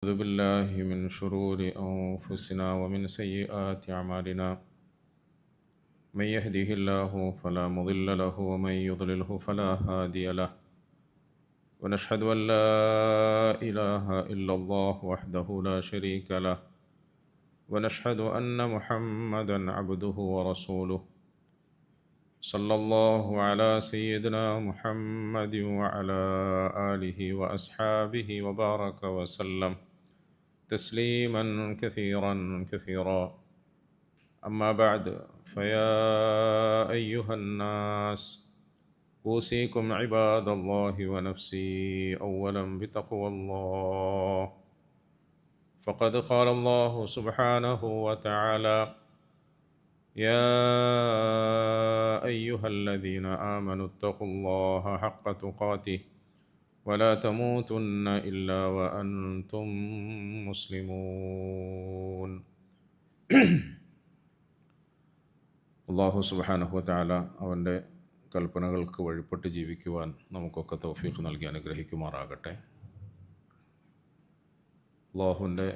أعوذ بالله من شرور أنفسنا ومن سيئات أعمالنا. من يهده الله فلا مضل له ومن يضلله فلا هادي له. ونشهد أن لا إله إلا الله وحده لا شريك له. ونشهد أن محمدا عبده ورسوله. صلى الله على سيدنا محمد وعلى آله وأصحابه وبارك وسلم. تسليما كثيرا كثيرا. أما بعد فيا أيها الناس أوصيكم عباد الله ونفسي أولا بتقوى الله. فقد قال الله سبحانه وتعالى يا أيها الذين آمنوا اتقوا الله حق تقاته. ولا تموتن إلا وأنتم مسلمون അള്ളാഹു സുബാനഹുവല അവൻ്റെ കൽപ്പനകൾക്ക് വഴിപ്പെട്ട് ജീവിക്കുവാൻ നമുക്കൊക്കെ തൗഫീഖ് നൽകി അനുഗ്രഹിക്കുമാറാകട്ടെ അള്ളാഹുവിൻ്റെ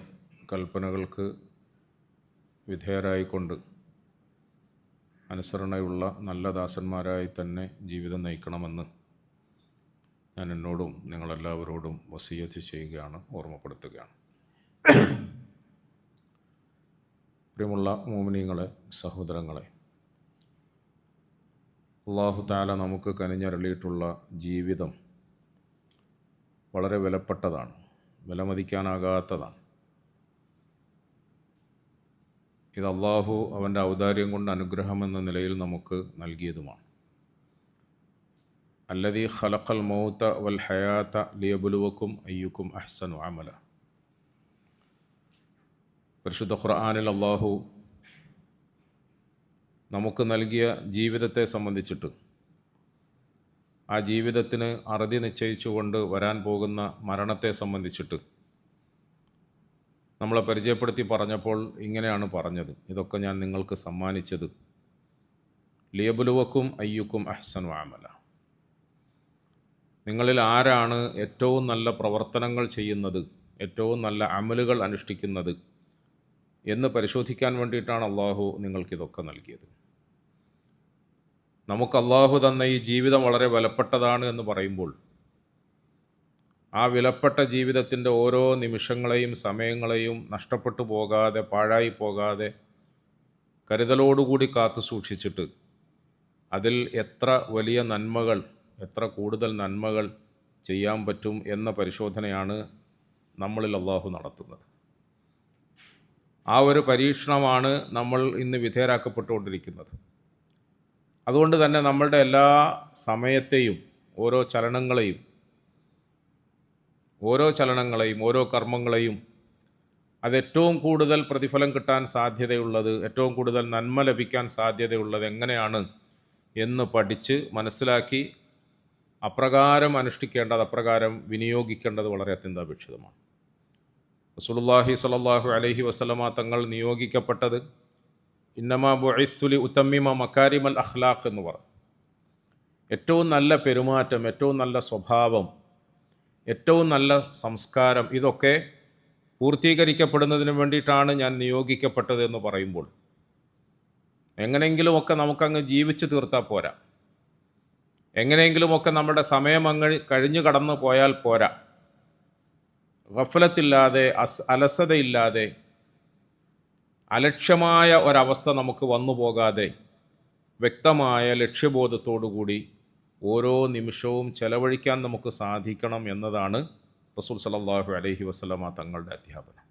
കൽപ്പനകൾക്ക് വിധേയരായിക്കൊണ്ട് അനുസരണയുള്ള നല്ല ദാസന്മാരായി തന്നെ ജീവിതം നയിക്കണമെന്ന് ഞാൻ എന്നോടും നിങ്ങളെല്ലാവരോടും വസീയത്ത് ചെയ്യുകയാണ് ഓർമ്മപ്പെടുത്തുകയാണ്. പ്രിയമുള്ള മോമിനിയങ്ങളെ സഹോദരങ്ങളെ അള്ളാഹു താല നമുക്ക് കനിഞ്ഞരളിയിട്ടുള്ള ജീവിതം വളരെ വിലപ്പെട്ടതാണ് വിലമതിക്കാനാകാത്തതാണ്. ഇത് അള്ളാഹു അവന്റെ ഔദാര്യം കൊണ്ട് അനുഗ്രഹം എന്ന നിലയിൽ നമുക്ക് നൽകിയതുമാണ്. അല്ലതി ഖലഖൽ മൗത്ത വൽ ഹയാത്ത ലിയബുലുവക്കും അയ്യുക്കും അഹ്സനു അമല. പരിശുദ്ധ ഖുർആാനിൽ അള്ളാഹു നമുക്ക് നൽകിയ ജീവിതത്തെ സംബന്ധിച്ചിട്ട് ആ ജീവിതത്തിന് അറുതി നിശ്ചയിച്ചുകൊണ്ട് വരാൻ പോകുന്ന മരണത്തെ സംബന്ധിച്ചിട്ട് നമ്മളെ പരിചയപ്പെടുത്തി പറഞ്ഞപ്പോൾ ഇങ്ങനെയാണ് പറഞ്ഞത്. ഇതൊക്കെ ഞാൻ നിങ്ങൾക്ക് സമ്മാനിച്ചത്. ലിയബുലുവക്കും അയ്യുക്കും അഹ്സനു ആമല നിങ്ങളിൽ ആരാണ് ഏറ്റവും നല്ല പ്രവർത്തനങ്ങൾ ചെയ്യുന്നത്? ഏറ്റവും നല്ല അമലുകൾ അനുഷ്ഠിക്കുന്നത്? എന്ന് പരിശോധിക്കാൻ വേണ്ടിയിട്ടാണ് അള്ളാഹു നിങ്ങൾക്കിതൊക്കെ നൽകിയത്. നമുക്ക് അള്ളാഹു തന്ന ഈ ജീവിതം വളരെ വിലപ്പെട്ടതാണ് എന്ന് പറയുമ്പോൾ ആ വിലപ്പെട്ട ജീവിതത്തിന്റെ ഓരോ നിമിഷങ്ങളെയും സമയങ്ങളെയും നഷ്ടപ്പെട്ടു പോകാതെ പാഴായി പോകാതെ കരുതലോടുകൂടി കാത്തു സൂക്ഷിച്ചിട്ട് അതിൽ എത്ര വലിയ നന്മകൾ എത്ര കൂടുതൽ നന്മകൾ ചെയ്യാൻ പറ്റും എന്ന പരിശോധനയാണ് നമ്മളിൽ അള്ളാഹു നടത്തുന്നത്. ആ ഒരു പരീക്ഷണമാണ് നമ്മൾ ഇന്ന് വിധേയരാക്കപ്പെട്ടുകൊണ്ടിരിക്കുന്നത്. അതുകൊണ്ട് തന്നെ നമ്മളുടെ എല്ലാ സമയത്തെയും ഓരോ ചലനങ്ങളെയും ഓരോ ചലനങ്ങളെയും ഓരോ കർമ്മങ്ങളെയും അത് ഏറ്റവും കൂടുതൽ പ്രതിഫലം കിട്ടാൻ സാധ്യതയുള്ളത് ഏറ്റവും കൂടുതൽ നന്മ ലഭിക്കാൻ സാധ്യതയുള്ളത് എങ്ങനെയാണ് എന്ന് പഠിച്ച് മനസ്സിലാക്കി അപ്രകാരം അനുഷ്ഠിക്കേണ്ടത് അപ്രകാരം വിനിയോഗിക്കേണ്ടത് വളരെ അത്യന്താപേക്ഷിതമാണ്. റസൂലുള്ളാഹി സ്വല്ലല്ലാഹു അലൈഹി വസല്ലമ തങ്ങൾ നിയോഗിക്കപ്പെട്ടത് ഇന്നമാ ബുഇസ്തുലി ഉത്തമ്മിമ മക്കാരിമൽ അഖ്ലാഖ് എന്ന് പറഞ്ഞു. ഏറ്റവും നല്ല പെരുമാറ്റം ഏറ്റവും നല്ല സ്വഭാവം ഏറ്റവും നല്ല സംസ്കാരം ഇതൊക്കെ പൂർത്തീകരിക്കപ്പെടുന്നതിന് വേണ്ടിയിട്ടാണ് ഞാൻ നിയോഗിക്കപ്പെട്ടത് എന്ന് പറയുമ്പോൾ എങ്ങനെയെങ്കിലുമൊക്കെ നമുക്കങ്ങ് ജീവിച്ചു തീർത്താൽ പോരാ. എങ്ങനെയെങ്കിലുമൊക്കെ നമ്മുടെ സമയം അങ്ങ് കഴിഞ്ഞു കടന്നു പോയാൽ പോരാ. ഗഫലത്തില്ലാതെ അസ് അലസതയില്ലാതെ അലക്ഷ്യമായ ഒരവസ്ഥ നമുക്ക് വന്നു പോകാതെ വ്യക്തമായ ലക്ഷ്യബോധത്തോടുകൂടി ഓരോ നിമിഷവും ചെലവഴിക്കാൻ നമുക്ക് സാധിക്കണം എന്നതാണ് റസൂൽ സലല്ലാഹു അലഹി വസ്ലമ തങ്ങളുടെ അധ്യാപനം.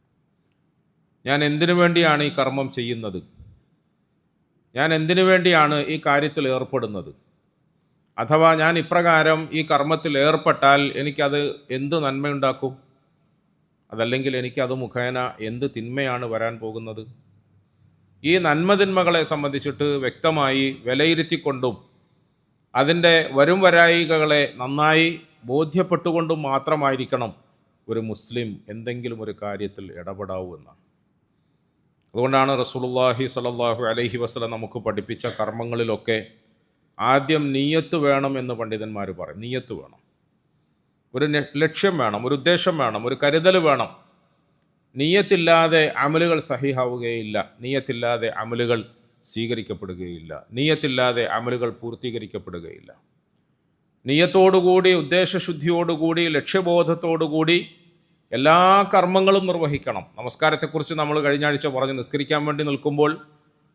ഞാൻ എന്തിനു വേണ്ടിയാണ് ഈ കർമ്മം ചെയ്യുന്നത്? ഞാൻ എന്തിനു വേണ്ടിയാണ് ഈ കാര്യത്തിൽ ഏർപ്പെടുന്നത്? അഥവാ ഞാൻ ഇപ്രകാരം ഈ കർമ്മത്തിൽ ഏർപ്പെട്ടാൽ എനിക്കത് എന്ത് നന്മയുണ്ടാക്കും? അതല്ലെങ്കിൽ എനിക്കത് മുഖേന എന്ത് തിന്മയാണ് വരാൻ പോകുന്നത്? ഈ നന്മതിന്മകളെ സംബന്ധിച്ചിട്ട് വ്യക്തമായി വിലയിരുത്തിക്കൊണ്ടും അതിന്റെ വരും വരായികകളെ നന്നായി ബോധ്യപ്പെട്ടുകൊണ്ടും മാത്രമായിരിക്കണം ഒരു മുസ്ലിം എന്തെങ്കിലും ഒരു കാര്യത്തിൽ ഇടപെടാവൂ എന്നാണ്. അതുകൊണ്ടാണ് റസൂലുള്ളാഹി സ്വല്ലല്ലാഹു അലൈഹി വസല്ലം നമുക്ക് പഠിപ്പിച്ച കർമ്മങ്ങളിലൊക്കെ ആദ്യം നീയത്ത് വേണം എന്ന് പണ്ഡിതന്മാർ പറയും. നീയത്ത് വേണം. ഒരു ലക്ഷ്യം വേണം ഒരു ഉദ്ദേശം വേണം ഒരു കരുതൽ വേണം. നീയത്തില്ലാതെ അമലുകൾ സഹിഹാവുകയില്ല. നീയത്തില്ലാതെ അമലുകൾ സ്വീകരിക്കപ്പെടുകയില്ല. നീയത്തില്ലാതെ അമലുകൾ പൂർത്തീകരിക്കപ്പെടുകയില്ല. നീയത്തോടുകൂടി ഉദ്ദേശശുദ്ധിയോടുകൂടി ലക്ഷ്യബോധത്തോടുകൂടി എല്ലാ കർമ്മങ്ങളും നിർവഹിക്കണം. നമസ്കാരത്തെക്കുറിച്ച് നമ്മൾ കഴിഞ്ഞ ആഴ്ച പറഞ്ഞ് നിസ്കരിക്കാൻ വേണ്ടി നിൽക്കുമ്പോൾ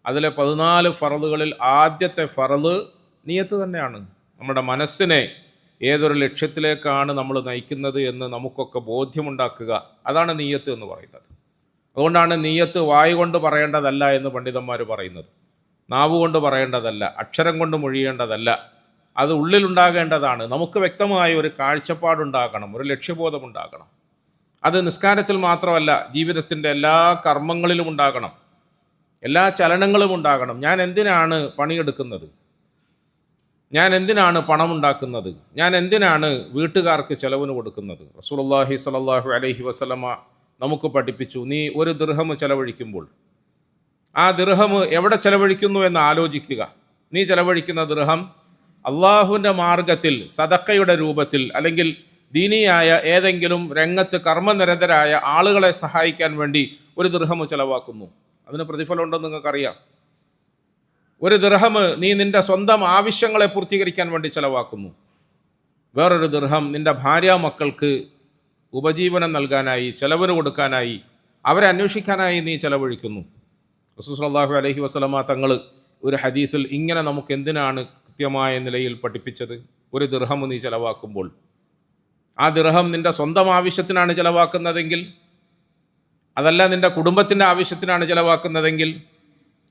അതിലെ പതിനാല് ഫറലുകളിൽ ആദ്യത്തെ ഫറൽ നീയത്ത് തന്നെയാണ്. നമ്മുടെ മനസ്സിനെ ഏതൊരു ലക്ഷ്യത്തിലേക്കാണ് നമ്മൾ നയിക്കുന്നത് എന്ന് നമുക്കൊക്കെ ബോധ്യമുണ്ടാക്കുക. അതാണ് നീയത്ത് എന്ന് പറയുന്നത്. അതുകൊണ്ടാണ് നീയത്ത് വായു കൊണ്ട് പറയേണ്ടതല്ല എന്ന് പണ്ഡിതന്മാർ പറയുന്നത്. നാവ് കൊണ്ട് പറയേണ്ടതല്ല അക്ഷരം കൊണ്ട് മൊഴിയേണ്ടതല്ല. അത് ഉള്ളിലുണ്ടാകേണ്ടതാണ്. നമുക്ക് വ്യക്തമായ ഒരു കാഴ്ചപ്പാടുണ്ടാകണം ഒരു ലക്ഷ്യബോധം ഉണ്ടാകണം അത് നിസ്കാരത്തിൽ മാത്രമല്ല ജീവിതത്തിന്റെ എല്ലാ കർമ്മങ്ങളിലും ഉണ്ടാകണം. എല്ലാ ചലനങ്ങളും ഉണ്ടാകണം. ഞാൻ എന്തിനാണ് പണിയെടുക്കുന്നത്? ഞാൻ എന്തിനാണ് പണമുണ്ടാക്കുന്നത് ഞാൻ എന്തിനാണ് വീട്ടുകാർക്ക് ചെലവിന് കൊടുക്കുന്നത്? റസൂലുള്ളാഹി സ്വല്ലല്ലാഹു അലൈഹി വസല്ലമ നമുക്ക് പഠിപ്പിച്ചു. നീ ഒരു ദൃഹം ചെലവഴിക്കുമ്പോൾ. ആ ദൃഹം എവിടെ ചെലവഴിക്കുന്നു എന്ന് ആലോചിക്കുക. നീ ചെലവഴിക്കുന്ന ദൃഹം അള്ളാഹുവിന്റെ മാർഗത്തിൽ സദക്കയുടെ രൂപത്തിൽ അല്ലെങ്കിൽ ദീനിയായ ഏതെങ്കിലും രംഗത്ത് കർമ്മനിരതരായ ആളുകളെ സഹായിക്കാൻ വേണ്ടി ഒരു ദൃഹം ചെലവാക്കുന്നു. അതിന് പ്രതിഫലം ഉണ്ടെന്ന് നിങ്ങൾക്കറിയാം. ഒരു ദൃഹം നീ നിന്റെ സ്വന്തം ആവശ്യങ്ങളെ പൂർത്തീകരിക്കാൻ വേണ്ടി ചെലവാക്കുന്നു. വേറൊരു ദൃഹം നിന്റെ ഭാര്യ മക്കൾക്ക് ഉപജീവനം നൽകാനായി ചെലവിന് കൊടുക്കാനായി അവരെ അന്വേഷിക്കാനായി നീ ചെലവഴിക്കുന്നു. റസൂസ്ലാഹു അലഹി വസ്ലമ തങ്ങൾ ഒരു ഹദീസിൽ ഇങ്ങനെ നമുക്ക് എന്തിനാണ് കൃത്യമായ നിലയിൽ പഠിപ്പിച്ചത്? ഒരു ദൃഹം നീ ചെലവാക്കുമ്പോൾ. ആ ദൃഹം നിന്റെ സ്വന്തം ആവശ്യത്തിനാണ് ചെലവാക്കുന്നതെങ്കിൽ അതല്ല നിന്റെ കുടുംബത്തിന്റെ ആവശ്യത്തിനാണ് ചെലവാക്കുന്നതെങ്കിൽ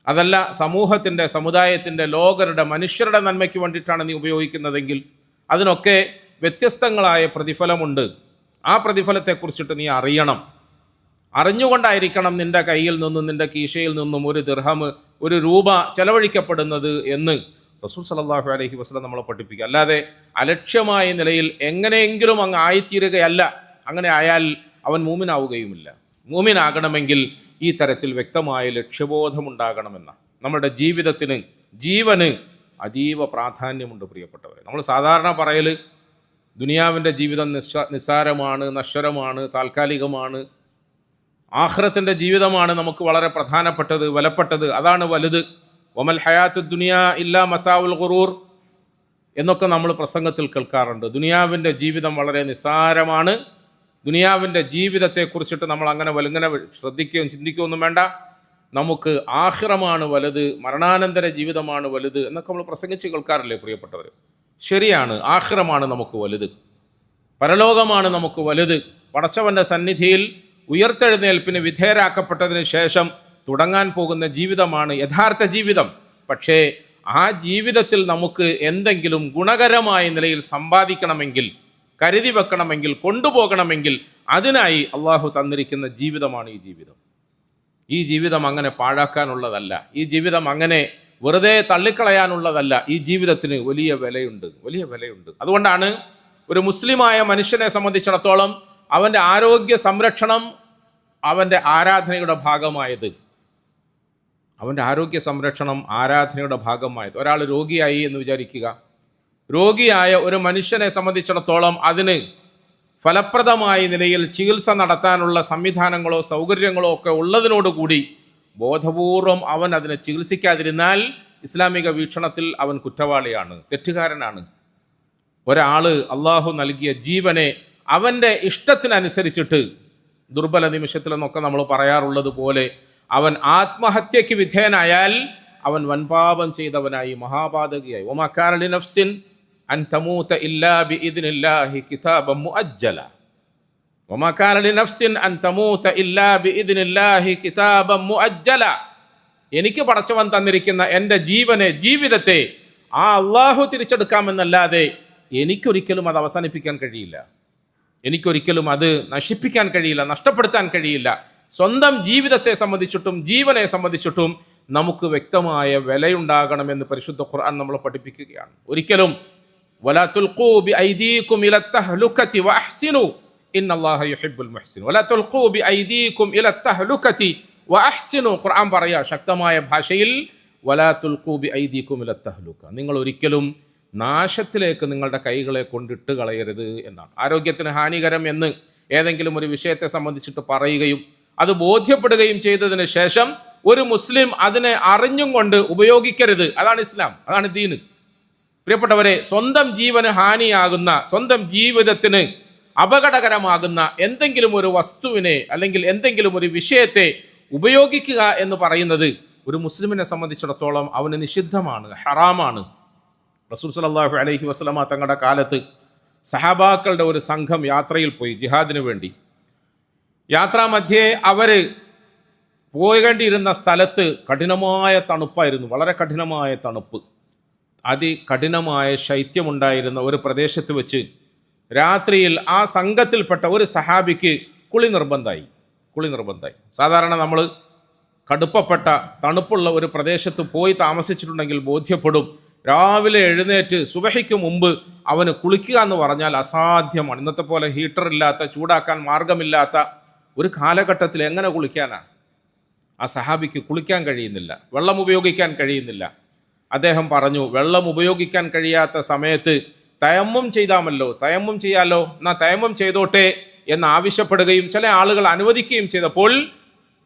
അതല്ല സമൂഹത്തിന്റെ സമുദായത്തിന്റെ ലോകരുടെ മനുഷ്യരുടെ നന്മയ്ക്ക് വേണ്ടിയിട്ടാണ് നീ ഉപയോഗിക്കുന്നതെങ്കിൽ അതിനൊക്കെ വ്യത്യസ്തങ്ങളായ പ്രതിഫലമുണ്ട്. ആ പ്രതിഫലത്തെക്കുറിച്ചിട്ട് നീ അറിയണം. അറിഞ്ഞുകൊണ്ടായിരിക്കണം നിന്റെ കയ്യിൽ നിന്നും നിന്റെ കീശയിൽ നിന്നും ഒരു ദിർഹം ഒരു രൂപ ചെലവഴിക്കപ്പെടുന്നത് എന്ന് റസൂൽ സലാഹു അലഹി വസ്ലം നമ്മളെ പഠിപ്പിക്കുക. അല്ലാതെ അലക്ഷ്യമായ നിലയിൽ എങ്ങനെയെങ്കിലും അങ്ങ് ആയിത്തീരുകയല്ല. അങ്ങനെ ആയാൽ അവൻ മൂമിനാവുകയുമില്ല. മൂമിനാകണമെങ്കിൽ ഈ തരത്തിൽ വ്യക്തമായ ലക്ഷ്യബോധമുണ്ടാകണമെന്ന നമ്മുടെ ജീവിതത്തിന് ജീവന് അതീവ പ്രാധാന്യമുണ്ട് പ്രിയപ്പെട്ടവരെ. നമ്മൾ സാധാരണ പറയൽ ദുനിയാവിന്റെ ജീവിതം നിസ്സ നിസ്സാരമാണ് നശ്വരമാണ് താൽക്കാലികമാണ്. ആഹ്റത്തിന്റെ ജീവിതമാണ് നമുക്ക് വളരെ പ്രധാനപ്പെട്ടത് വിലപ്പെട്ടത് അതാണ് വലുത്. ഒമൽ ഹയാത്ത് ദുനിയ ഇല്ലാ മത്താവുൽ ഖുറൂർ എന്നൊക്കെ നമ്മൾ പ്രസംഗത്തിൽ കേൾക്കാറുണ്ട്. ദുനിയാവിന്റെ ജീവിതം വളരെ നിസ്സാരമാണ്. ദുനിയാവിന്റെ ജീവിതത്തെക്കുറിച്ചിട്ട് നമ്മൾ അങ്ങനെ വലുങ്ങനെ ശ്രദ്ധിക്കുകയും ചിന്തിക്കുകയൊന്നും വേണ്ട. നമുക്ക് ആഹ്റമാണ് വലുത് മരണാനന്തര ജീവിതമാണ് വലുത് എന്നൊക്കെ നമ്മൾ പ്രസംഗിച്ച് കേൾക്കാറില്ലേ പ്രിയപ്പെട്ടവർ ശരിയാണ് ആഹ്റമാണ് നമുക്ക് വലുത്. പരലോകമാണ് നമുക്ക് വലുത്. പടച്ചവന്റെ സന്നിധിയിൽ ഉയർത്തെഴുന്നേൽപ്പിന് വിധേയരാക്കപ്പെട്ടതിന് ശേഷം തുടങ്ങാൻ പോകുന്ന ജീവിതമാണ് യഥാർത്ഥ ജീവിതം. പക്ഷേ ആ ജീവിതത്തിൽ നമുക്ക് എന്തെങ്കിലും ഗുണകരമായ നിലയിൽ സമ്പാദിക്കണമെങ്കിൽ കരുതി വെക്കണമെങ്കിൽ കൊണ്ടുപോകണമെങ്കിൽ അതിനായി അള്ളാഹു തന്നിരിക്കുന്ന ജീവിതമാണ് ഈ ജീവിതം. ഈ ജീവിതം അങ്ങനെ പാഴാക്കാനുള്ളതല്ല. ഈ ജീവിതം അങ്ങനെ വെറുതെ തള്ളിക്കളയാനുള്ളതല്ല. ഈ ജീവിതത്തിന് വലിയ വിലയുണ്ട്. വലിയ വിലയുണ്ട്. അതുകൊണ്ടാണ് ഒരു മുസ്ലിമായ മനുഷ്യനെ സംബന്ധിച്ചിടത്തോളം അവന്റെ ആരോഗ്യ സംരക്ഷണം അവന്റെ ആരാധനയുടെ ഭാഗമായത്. അവന്റെ ആരോഗ്യ സംരക്ഷണം ആരാധനയുടെ ഭാഗമായത്. ഒരാൾ രോഗിയായി എന്ന് വിചാരിക്കുക. രോഗിയായ ഒരു മനുഷ്യനെ സംബന്ധിച്ചിടത്തോളം അതിന് ഫലപ്രദമായ നിലയിൽ ചികിത്സ നടത്താനുള്ള സംവിധാനങ്ങളോ സൗകര്യങ്ങളോ ഒക്കെ ഉള്ളതിനോടുകൂടി ബോധപൂർവം അവൻ അതിനെ ചികിത്സിക്കാതിരുന്നാൽ ഇസ്ലാമിക വീക്ഷണത്തിൽ അവൻ കുറ്റവാളിയാണ് തെറ്റുകാരനാണ്. ഒരാൾ അള്ളാഹു നൽകിയ ജീവനെ അവന്റെ ഇഷ്ടത്തിനനുസരിച്ചിട്ട് ദുർബല നിമിഷത്തിലെന്നൊക്കെ നമ്മൾ പറയാറുള്ളത് പോലെ അവൻ ആത്മഹത്യക്ക് വിധേയനായാൽ അവൻ വൻപാപം ചെയ്തവനായി മഹാപാതകിയായി. ഒമാക്കാരളി നഫ്സിൻ അൻ തമൂത്ത ഇല്ലാ ബി ഇതിനില്ലാഹി കിതാബം മുഅജ്ജല ഒമക്കാരലി നഫ്സിൻ അൻ തമൂത്ത ഇല്ലാ ബി ഇദ്നില്ലാഹി കിതാബൻ മുഅജ്ജല എനിക്ക് പടച്ചവൻ തന്നിരിക്കുന്ന എന്റെ ജീവനെ ജീവിതത്തെ ആ അള്ളാഹു തിരിച്ചെടുക്കാമെന്നല്ലാതെ എനിക്കൊരിക്കലും അത് അവസാനിപ്പിക്കാൻ കഴിയില്ല. എനിക്കൊരിക്കലും അത് നശിപ്പിക്കാൻ കഴിയില്ല നഷ്ടപ്പെടുത്താൻ കഴിയില്ല. സ്വന്തം ജീവിതത്തെ സംബന്ധിച്ചിട്ടും ജീവനെ സംബന്ധിച്ചിട്ടും നമുക്ക് വ്യക്തമായ വിലയുണ്ടാകണമെന്ന് പരിശുദ്ധ ഖുർആൻ നമ്മളെ പഠിപ്പിക്കുകയാണ്. ഒരിക്കലും വലാ തുൽഖൂ ബി إلى ഇല وأحسنوا إن الله യുഹിബ്ബുൽ المحسن വലാ തുൽഖൂ ബി إلى ഇല وأحسنوا ഖുർആൻ പറയാ ശക്തമായ ഭാഷയിൽ വലാ തുൽഖൂ ബി ഐദീക്കും ഇല തഹ്ലുക നിങ്ങൾ ഒരിക്കലും നാശത്തിലേക്ക് നിങ്ങളുടെ കൈകളെ കൊണ്ടിട്ട് കളയരുത് എന്നാണ്. ആരോഗ്യത്തിന് ഹാനികരം എന്ന് ഏതെങ്കിലും ഒരു വിഷയത്തെ സംബന്ധിച്ചിട്ട് പറയുകയും അത് ബോധ്യപ്പെടുകയും ചെയ്തതിന് ശേഷം ഒരു മുസ്ലിം അതിനെ അറിഞ്ഞും കൊണ്ട് ഉപയോഗിക്കരുത്. അതാണ് ഇസ്ലാം. അതാണ് ദീന് പ്രിയപ്പെട്ടവരെ സ്വന്തം ജീവന് ഹാനിയാകുന്ന സ്വന്തം ജീവിതത്തിന് അപകടകരമാകുന്ന എന്തെങ്കിലും ഒരു വസ്തുവിനെ അല്ലെങ്കിൽ എന്തെങ്കിലും ഒരു വിഷയത്തെ ഉപയോഗിക്കുക എന്ന് പറയുന്നത് ഒരു മുസ്ലിമിനെ സംബന്ധിച്ചിടത്തോളം അവന് നിഷിദ്ധമാണ് ഹറാമാണ്. റസൂൽ സലാഹു അലഹി വസ്ലമ തങ്ങളുടെ കാലത്ത് സഹാബാക്കളുടെ ഒരു സംഘം യാത്രയിൽ പോയി ജിഹാദിന് വേണ്ടി. യാത്രാമധ്യേ അവർ പോകേണ്ടിയിരുന്ന സ്ഥലത്ത് കഠിനമായ തണുപ്പായിരുന്നു വളരെ കഠിനമായ തണുപ്പ്. അതികഠിനമായ ശൈത്യമുണ്ടായിരുന്ന ഒരു പ്രദേശത്ത് വെച്ച് രാത്രിയിൽ ആ സംഘത്തിൽപ്പെട്ട ഒരു സഹാബിക്ക് കുളി നിർബന്ധമായി കുളി നിർബന്ധമായി. സാധാരണ നമ്മൾ കടുപ്പപ്പെട്ട തണുപ്പുള്ള ഒരു പ്രദേശത്ത് പോയി താമസിച്ചിട്ടുണ്ടെങ്കിൽ ബോധ്യപ്പെടും. രാവിലെ എഴുന്നേറ്റ് സുബഹയ്ക്ക് മുമ്പ് അവന് കുളിക്കുക എന്ന് പറഞ്ഞാൽ അസാധ്യമാണ്. ഇന്നത്തെ പോലെ ഹീറ്റർ ഇല്ലാത്ത ചൂടാക്കാൻ മാർഗമില്ലാത്ത ഒരു കാലഘട്ടത്തിൽ എങ്ങനെ കുളിക്കാനാണ്? ആ സഹാബിക്ക് കുളിക്കാൻ കഴിയുന്നില്ല വെള്ളം ഉപയോഗിക്കാൻ കഴിയുന്നില്ല. അദ്ദേഹം പറഞ്ഞു വെള്ളം ഉപയോഗിക്കാൻ കഴിയാത്ത സമയത്ത് തയമ്മും ചെയ്താമല്ലോ തയമ്മും ചെയ്യാലോ? എന്നാ തയമ്മും ചെയ്തോട്ടെ എന്ന് ആവശ്യപ്പെടുകയും ചില ആളുകൾ അനുവദിക്കുകയും ചെയ്തപ്പോൾ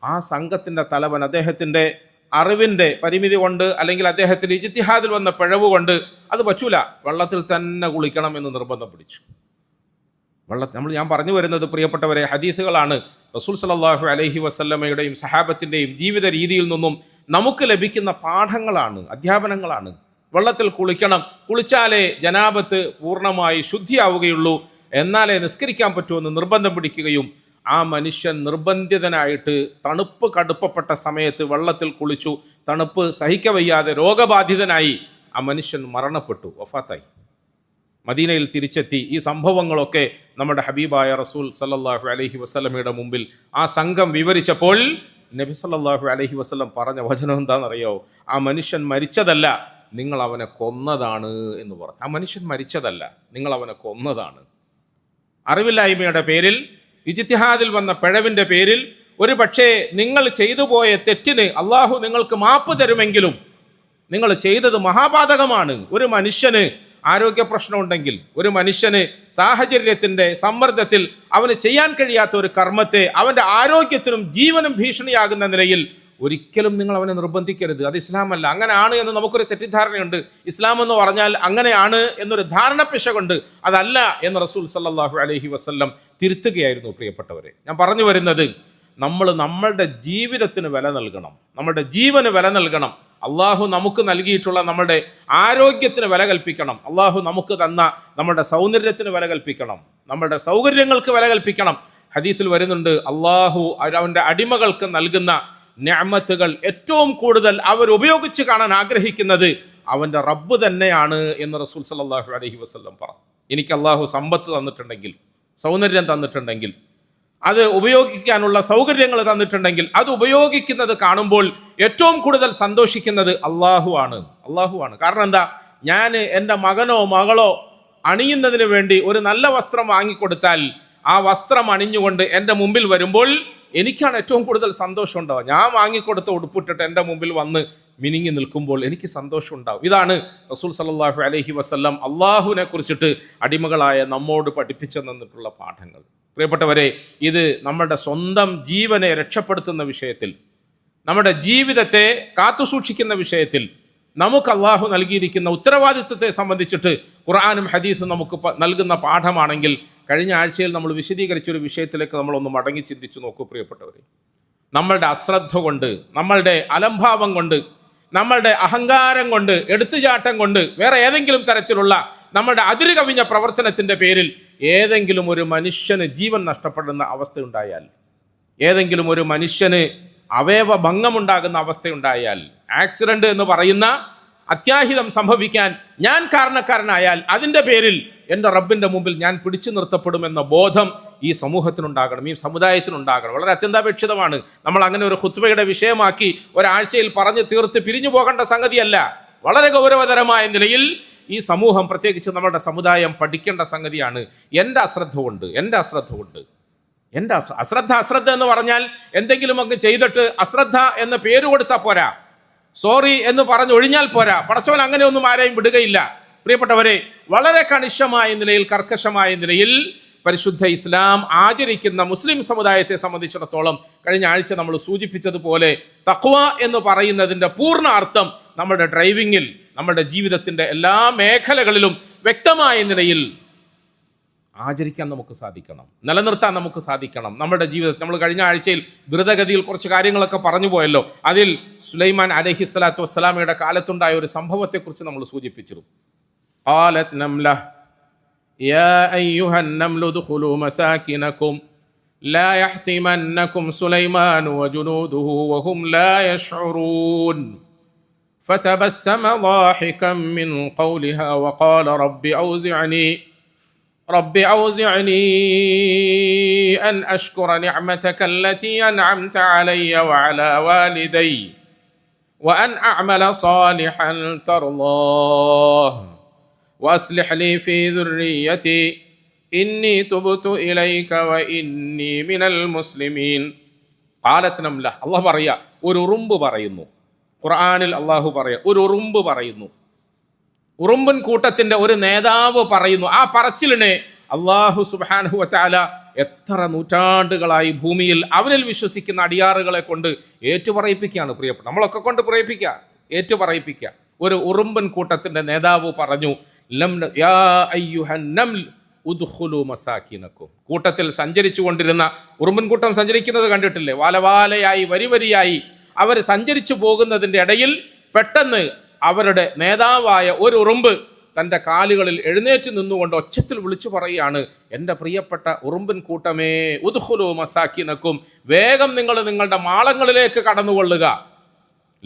ആ സംഘത്തിന്റെ തലവൻ അദ്ദേഹത്തിന്റെ അറിവിന്റെ പരിമിതി കൊണ്ട് അല്ലെങ്കിൽ അദ്ദേഹത്തിന്റെ ഇജിത്തിഹാദിൽ വന്ന പിഴവ് കൊണ്ട് അത് പറ്റൂല വെള്ളത്തിൽ തന്നെ കുളിക്കണം എന്ന് നിർബന്ധം പിടിച്ചു. വെള്ളത്തിൽ നമ്മൾ ഞാൻ പറഞ്ഞു വരുന്നത് പ്രിയപ്പെട്ടവരെ ഹദീസുകളാണ്. റസൂൽ സലാഹു അലഹി വസല്ലമയുടെയും സഹാബത്തിന്റെയും ജീവിത രീതിയിൽ നിന്നും നമുക്ക് ലഭിക്കുന്ന പാഠങ്ങളാണ് അധ്യാപനങ്ങളാണ്. വെള്ളത്തിൽ കുളിക്കണം കുളിച്ചാലേ ജനാപത്ത് പൂർണമായി ശുദ്ധിയാവുകയുള്ളൂ. എന്നാലേ നിസ്കരിക്കാൻ പറ്റുമെന്ന് നിർബന്ധം പിടിക്കുകയും ആ മനുഷ്യൻ നിർബന്ധിതനായിട്ട് തണുപ്പ് കടുപ്പപ്പെട്ട സമയത്ത് വെള്ളത്തിൽ കുളിച്ചു തണുപ്പ് സഹിക്കവയ്യാതെ രോഗബാധിതനായി ആ മനുഷ്യൻ മരണപ്പെട്ടു വഫാത്തായി. മദീനയിൽ തിരിച്ചെത്തി. ഈ സംഭവങ്ങളൊക്കെ നമ്മുടെ ഹബീബായ റസൂൽ സല്ലാഹു അലഹി വസല്ലമയുടെ മുമ്പിൽ ആ സംഘം വിവരിച്ചപ്പോൾ നബി സല്ലാഹു അലഹി വസ്ലം പറഞ്ഞ വചനം എന്താണെന്നറിയോ? ആ മനുഷ്യൻ മരിച്ചതല്ല നിങ്ങൾ അവനെ കൊന്നതാണ് എന്ന് പറഞ്ഞു. ആ മനുഷ്യൻ മരിച്ചതല്ല നിങ്ങൾ അവനെ കൊന്നതാണ്. അറിവില്ലായ്മയുടെ പേരിൽ ഇജിത്തിഹാദിൽ വന്ന പിഴവിന്റെ പേരിൽ ഒരു പക്ഷേ നിങ്ങൾ ചെയ്തു പോയ തെറ്റിന് അള്ളാഹു നിങ്ങൾക്ക് മാപ്പ് തരുമെങ്കിലും നിങ്ങൾ ചെയ്തത് മഹാപാതകമാണ് ഒരു മനുഷ്യന് ആരോഗ്യ പ്രശ്നമുണ്ടെങ്കിൽ ഒരു മനുഷ്യന് സാഹചര്യത്തിന്റെ സമ്മർദ്ദത്തിൽ അവന് ചെയ്യാൻ കഴിയാത്ത ഒരു കർമ്മത്തെ അവന്റെ ആരോഗ്യത്തിനും ജീവനും ഭീഷണിയാകുന്ന നിലയിൽ ഒരിക്കലും നിങ്ങൾ അവനെ നിർബന്ധിക്കരുത്. അത് ഇസ്ലാമല്ല. അങ്ങനെയാണ് എന്ന് നമുക്കൊരു തെറ്റിദ്ധാരണയുണ്ട്. ഇസ്ലാം എന്ന് പറഞ്ഞാൽ അങ്ങനെയാണ് എന്നൊരു ധാരണ പിശകുണ്ട് അതല്ല എന്ന് റസൂൽ സല്ലാഹു അലഹി വസ്ല്ലം തിരുത്തുകയായിരുന്നു പ്രിയപ്പെട്ടവരെ. ഞാൻ പറഞ്ഞു വരുന്നത് നമ്മൾ നമ്മളുടെ ജീവിതത്തിന് വില നൽകണം. നമ്മളുടെ ജീവന് വില നൽകണം. അള്ളാഹു നമുക്ക് നൽകിയിട്ടുള്ള നമ്മുടെ ആരോഗ്യത്തിന് വില കൽപ്പിക്കണം. അള്ളാഹു നമുക്ക് തന്ന നമ്മുടെ സൗന്ദര്യത്തിന് വില കൽപ്പിക്കണം. നമ്മുടെ സൗകര്യങ്ങൾക്ക് വില കൽപ്പിക്കണം. ഹദീസിൽ വരുന്നുണ്ട് അള്ളാഹു അവന്റെ അടിമകൾക്ക് നൽകുന്ന ഞാമത്തുകൾ ഏറ്റവും കൂടുതൽ അവർ ഉപയോഗിച്ച് കാണാൻ ആഗ്രഹിക്കുന്നത് അവന്റെ റബ്ബ് തന്നെയാണ് എന്ന് റസൂൽ സല്ലാഹു അലഹി വസല്ലം പറഞ്ഞു. എനിക്ക് അള്ളാഹു സമ്പത്ത് തന്നിട്ടുണ്ടെങ്കിൽ സൗന്ദര്യം തന്നിട്ടുണ്ടെങ്കിൽ അത് ഉപയോഗിക്കാനുള്ള സൗകര്യങ്ങൾ തന്നിട്ടുണ്ടെങ്കിൽ അത് ഉപയോഗിക്കുന്നത് കാണുമ്പോൾ ഏറ്റവും കൂടുതൽ സന്തോഷിക്കുന്നത് അള്ളാഹു ആണ്. അള്ളാഹു ആണ്. കാരണം എന്താ? ഞാൻ എന്റെ മകനോ മകളോ അണിയുന്നതിന് വേണ്ടി ഒരു നല്ല വസ്ത്രം വാങ്ങിക്കൊടുത്താൽ ആ വസ്ത്രം അണിഞ്ഞുകൊണ്ട് എന്റെ മുമ്പിൽ വരുമ്പോൾ എനിക്കാണ് ഏറ്റവും കൂടുതൽ സന്തോഷം ഉണ്ടാവുക. ഞാൻ വാങ്ങിക്കൊടുത്ത ഉടുപ്പിട്ടിട്ട് എന്റെ മുമ്പിൽ വന്ന് മിനിങ്ങി നിൽക്കുമ്പോൾ എനിക്ക് സന്തോഷം ഉണ്ടാവും. ഇതാണ് റസൂൽ സല്ലല്ലാഹു അലഹി വസല്ലം അള്ളാഹുവിനെ കുറിച്ചിട്ട് അടിമകളായ നമ്മോട് പഠിപ്പിച്ചു തന്നിട്ടുള്ള പാഠങ്ങൾ. പ്രിയപ്പെട്ടവരെ ഇത് നമ്മുടെ സ്വന്തം ജീവനെ രക്ഷപ്പെടുത്തുന്ന വിഷയത്തിൽ നമ്മുടെ ജീവിതത്തെ കാത്തുസൂക്ഷിക്കുന്ന വിഷയത്തിൽ നമുക്ക് അള്ളാഹു നൽകിയിരിക്കുന്ന ഉത്തരവാദിത്വത്തെ സംബന്ധിച്ചിട്ട് ഖുർആാനും ഹദീസും നമുക്ക് നൽകുന്ന പാഠമാണെങ്കിൽ കഴിഞ്ഞ ആഴ്ചയിൽ നമ്മൾ വിശദീകരിച്ചൊരു വിഷയത്തിലേക്ക് നമ്മളൊന്ന് മടങ്ങി ചിന്തിച്ചു നോക്കൂ പ്രിയപ്പെട്ടവരെ. നമ്മളുടെ അശ്രദ്ധ കൊണ്ട് നമ്മളുടെ അലംഭാവം കൊണ്ട് നമ്മളുടെ അഹങ്കാരം കൊണ്ട് എടുത്തുചാട്ടം കൊണ്ട് വേറെ ഏതെങ്കിലും തരത്തിലുള്ള നമ്മളുടെ അതിര് കവിഞ്ഞ പ്രവർത്തനത്തിന്റെ പേരിൽ ഏതെങ്കിലും ഒരു മനുഷ്യന് ജീവൻ നഷ്ടപ്പെടുന്ന അവസ്ഥയുണ്ടായാൽ ഏതെങ്കിലും ഒരു മനുഷ്യന് അവയവ ഭംഗമുണ്ടാകുന്ന അവസ്ഥയുണ്ടായാൽ ആക്സിഡന്റ് എന്ന് പറയുന്ന അത്യാഹിതം സംഭവിക്കാൻ ഞാൻ കാരണക്കാരനായാൽ അതിന്റെ പേരിൽ എന്റെ റബ്ബിന്റെ മുമ്പിൽ ഞാൻ പിടിച്ചു നിർത്തപ്പെടുമെന്ന ബോധം ഈ സമൂഹത്തിനുണ്ടാകണം ഈ സമുദായത്തിനുണ്ടാകണം. വളരെ അത്യന്താപേക്ഷിതമാണ്. നമ്മൾ അങ്ങനെ ഒരു ഹുത്വയുടെ വിഷയമാക്കി ഒരാഴ്ചയിൽ പറഞ്ഞ് തീർത്ത് പിരിഞ്ഞു പോകേണ്ട സംഗതിയല്ല. വളരെ ഗൗരവതരമായ നിലയിൽ ഈ സമൂഹം പ്രത്യേകിച്ച് നമ്മുടെ സമുദായം പഠിക്കേണ്ട സംഗതിയാണ് എന്റെ അശ്രദ്ധ കൊണ്ട് എന്റെ അശ്രദ്ധ കൊണ്ട് എന്റെ അശ്ര അശ്രദ്ധ അശ്രദ്ധ എന്ന് പറഞ്ഞാൽ എന്തെങ്കിലും ഒക്കെ ചെയ്തിട്ട് അശ്രദ്ധ എന്ന പേര് കൊടുത്താൽ പോരാ. സോറി എന്ന് പറഞ്ഞ് ഒഴിഞ്ഞാൽ പോരാ. പടച്ചവൻ അങ്ങനെ ഒന്നും ആരെയും വിടുകയില്ല. പ്രിയപ്പെട്ടവരെ വളരെ കണിശമായ നിലയിൽ കർക്കശമായ നിലയിൽ പരിശുദ്ധ ഇസ്ലാം ആചരിക്കുന്ന മുസ്ലിം സമുദായത്തെ സംബന്ധിച്ചിടത്തോളം കഴിഞ്ഞ ആഴ്ച നമ്മൾ സൂചിപ്പിച്ചതുപോലെ തക്വ എന്ന് പറയുന്നതിന്റെ പൂർണ അർത്ഥം നമ്മുടെ ഡ്രൈവിങ്ങിൽ നമ്മുടെ ജീവിതത്തിൻ്റെ എല്ലാ മേഖലകളിലും വ്യക്തമായ നിലയിൽ ആചരിക്കാൻ നമുക്ക് സാധിക്കണം നിലനിർത്താൻ നമുക്ക് സാധിക്കണം നമ്മുടെ ജീവിതത്തിൽ നമ്മൾ കഴിഞ്ഞ ആഴ്ചയിൽ ദ്രുതഗതിയിൽ കുറച്ച് കാര്യങ്ങളൊക്കെ പറഞ്ഞു പോയല്ലോ അതിൽ സുലൈമാൻ അലഹി സ്വലാത്തു വസ്സലാമയുടെ കാലത്തുണ്ടായ ഒരു സംഭവത്തെക്കുറിച്ച് നമ്മൾ സൂചിപ്പിച്ചിരുന്നു قالت نملة يا أيها النمل ادخلوا مساكنكم لا يحتمنكم سليمان وجنوده وهم لا يشعرون فتبسم ضاحكا من قولها وقال رب أوزعني رب أوزعني أن أشكر نعمتك التي أنعمت علي وعلى والدي وأن أعمل صالحا ترضاه وأصلح لي في ذريتي إني تبت إليك وإني من المسلمين قالت نملة الله പറയാ ഒരു ഉറുമ്പ് പറയുന്നു ഖുർആനിൽ അള്ളാഹു പറയാ ഒരു ഉറുമ്പ് പറയുന്നു. ഉറുമ്പൻ കൂട്ടത്തിന്റെ ഒരു നേതാവ് പറയുന്നു ആ പറച്ചിലിനെ അള്ളാഹു സുബാനഹു വാല എത്ര നൂറ്റാണ്ടുകളായി ഭൂമിയിൽ അവനിൽ വിശ്വസിക്കുന്ന അടിയാറുകളെ കൊണ്ട് ഏറ്റുപറയിപ്പിക്കുകയാണ് പ്രിയപ്പെട്ട നമ്മളൊക്കെ കൊണ്ട് പറയിപ്പിക്കുക ഏറ്റുപറയിപ്പിക്കുക. ഒരു ഉറുമ്പൻ കൂട്ടത്തിന്റെ നേതാവ് പറഞ്ഞു മസാക്കിനക്കും കൂട്ടത്തിൽ സഞ്ചരിച്ചു കൊണ്ടിരുന്ന ഉറുമ്പൻ കൂട്ടം സഞ്ചരിക്കുന്നത് കണ്ടിട്ടില്ലേ? വാലവാലയായി വരി വരിയായി അവർ സഞ്ചരിച്ചു പോകുന്നതിന്റെ ഇടയിൽ പെട്ടെന്ന് അവരുടെ നേതാവായ ഒരു ഉറുമ്പ് തന്റെ കാലുകളിൽ എഴുന്നേറ്റ് നിന്നുകൊണ്ട് ഒച്ചത്തിൽ വിളിച്ചു പറയുകയാണ്. എന്റെ പ്രിയപ്പെട്ട ഉറുമ്പൻ കൂട്ടമേ ഉദ്ഹുലു മസാക്കിനക്കും വേഗം നിങ്ങൾ നിങ്ങളുടെ മാളങ്ങളിലേക്ക് കടന്നുകൊള്ളുക.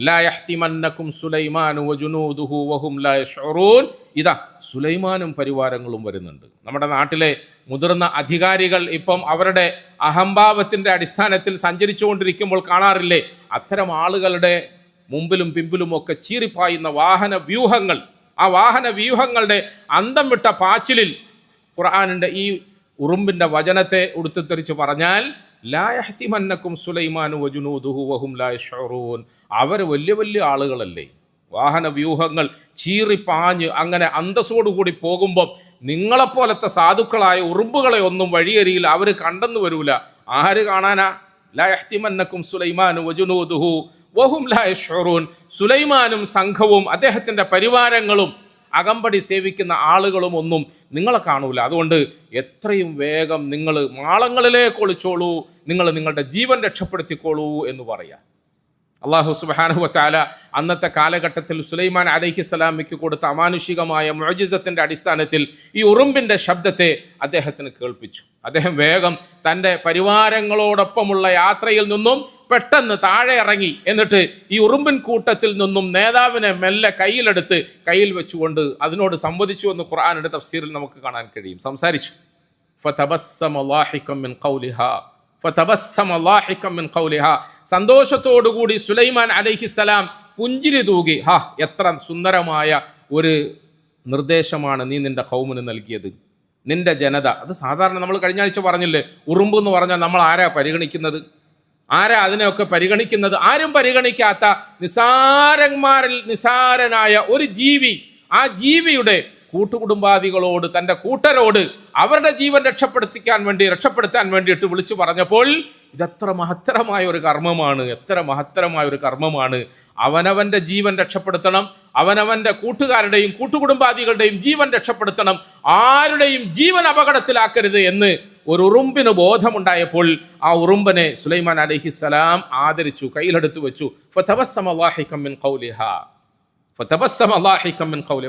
ലാ യഹ്തിമന്നക്കും സുലൈമാനു വജുനൂദുഹു വഹും ഇതാ സുലൈമാനും പരിവാരങ്ങളും വരുന്നുണ്ട്. നമ്മുടെ നാട്ടിലെ മുതിർന്ന അധികാരികൾ ഇപ്പം അവരുടെ അഹംഭാവത്തിന്റെ അടിസ്ഥാനത്തിൽ സഞ്ചരിച്ചുകൊണ്ടിരിക്കുമ്പോൾ കാണാറില്ലേ? അത്തരം ആളുകളുടെ മുമ്പിലും പിമ്പിലും ഒക്കെ ചീറിപ്പായുന്ന വാഹന വ്യൂഹങ്ങൾ. ആ വാഹന വ്യൂഹങ്ങളുടെ അന്തം വിട്ട പാച്ചിലിൽ ഖുർആാനിന്റെ ഈ ഉറുമ്പിന്റെ വചനത്തെ ഉടുത്തിത്തെറിച്ച് പറഞ്ഞാൽ ലായഹത്തിമന്നക്കും സുലൈമാനു വജുനൂദുഹു വഹും ലായഷറൂൻ അവർ വലിയ വലിയ ആളുകളല്ലേ. വാഹന വ്യൂഹങ്ങൾ ചീറിപ്പാഞ്ഞ് അങ്ങനെ അന്തസ്സോടുകൂടി പോകുമ്പോൾ നിങ്ങളെപ്പോലത്തെ സാധുക്കളായ ഉറുമ്പുകളെ ഒന്നും വഴിയരിയിൽ അവർ കണ്ടെന്ന് വരൂല. ആര് കാണാനാ? ലായഹത്തിമന്നക്കും സുലൈമാനു വജുനൂദുഹു വഹും ലായഷറൂൻ സുലൈമാനും സംഘവും അദ്ദേഹത്തിന്റെ പരിവാരങ്ങളും അകമ്പടി സേവിക്കുന്ന ആളുകളും ഒന്നും നിങ്ങളെ കാണൂല. അതുകൊണ്ട് എത്രയും വേഗം നിങ്ങൾ മാളങ്ങളിലേക്ക് ഒളിച്ചോളൂ. നിങ്ങൾ നിങ്ങളുടെ ജീവൻ രക്ഷപ്പെടുത്തിക്കോളൂ എന്ന് പറയാം. അള്ളാഹു സുബാനുഹത്താല അന്നത്തെ കാലഘട്ടത്തിൽ സുലൈമാൻ അലഹിസ്സലാമിക്ക് കൊടുത്ത അമാനുഷികമായ മുഴജിസത്തിന്റെ അടിസ്ഥാനത്തിൽ ഈ ഉറുമ്പിന്റെ ശബ്ദത്തെ അദ്ദേഹത്തിന് കേൾപ്പിച്ചു. അദ്ദേഹം വേഗം തന്റെ പരിവാരങ്ങളോടൊപ്പമുള്ള യാത്രയിൽ നിന്നും പെട്ടെന്ന് താഴെ ഇറങ്ങി എന്നിട്ട് ഈ ഉറുമ്പിൻ കൂട്ടത്തിൽ നിന്നും നേതാവിനെ മെല്ലെ കയ്യിലെടുത്ത് കയ്യിൽ വെച്ചുകൊണ്ട് അതിനോട് സംവദിച്ചു എന്ന് ഖുർആാനിന്റെ തഫ്സീറിൽ നമുക്ക് കാണാൻ കഴിയും. സംസാരിച്ചു. സന്തോഷത്തോടുകൂടി സുലൈമാൻ അലൈഹിസ്സലാം പുഞ്ചിരി തൂകി. ഹാ എത്ര സുന്ദരമായ ഒരു നിർദ്ദേശമാണ് നീ നിന്റെ കൗമിന് നൽകിയത്. നിന്റെ ജനത. അത് സാധാരണ നമ്മൾ കഴിഞ്ഞ ആഴ്ച പറഞ്ഞില്ലേ ഉറുമ്പ് എന്ന് പറഞ്ഞാൽ നമ്മൾ ആരാ പരിഗണിക്കുന്നത്? ആരാ അതിനെയൊക്കെ പരിഗണിക്കുന്നത്? ആരും പരിഗണിക്കാത്ത നിസാരന്മാരിൽ നിസാരനായ ഒരു ജീവി ആ ജീവിയുടെ കൂട്ടുകുടുംബാദികളോട് തന്റെ കൂട്ടരോട് അവരുടെ ജീവൻ രക്ഷപ്പെടുത്തിക്കാൻ വേണ്ടി രക്ഷപ്പെടുത്താൻ വേണ്ടിയിട്ട് വിളിച്ചു പറഞ്ഞപ്പോൾ ഇതെത്ര മഹത്തരമായ ഒരു കർമ്മമാണ് എത്ര മഹത്തരമായ ഒരു കർമ്മമാണ്. അവനവന്റെ ജീവൻ രക്ഷപ്പെടുത്തണം അവനവന്റെ കൂട്ടുകാരുടെയും കൂട്ടുകുടുംബാദികളുടെയും ജീവൻ രക്ഷപ്പെടുത്തണം. ആരുടെയും ജീവൻ അപകടത്തിലാക്കരുത് എന്ന് ഒരു ഉറുമ്പിന് ബോധമുണ്ടായപ്പോൾ ആ ഉറുമ്പനെ സുലൈമാൻ അലഹിസ്സലാം ആദരിച്ചു കയ്യിലെടുത്ത് വെച്ചു. ഫതബസ്സമ വാഹിക്കം മിൻ ഖൗലിഹാ.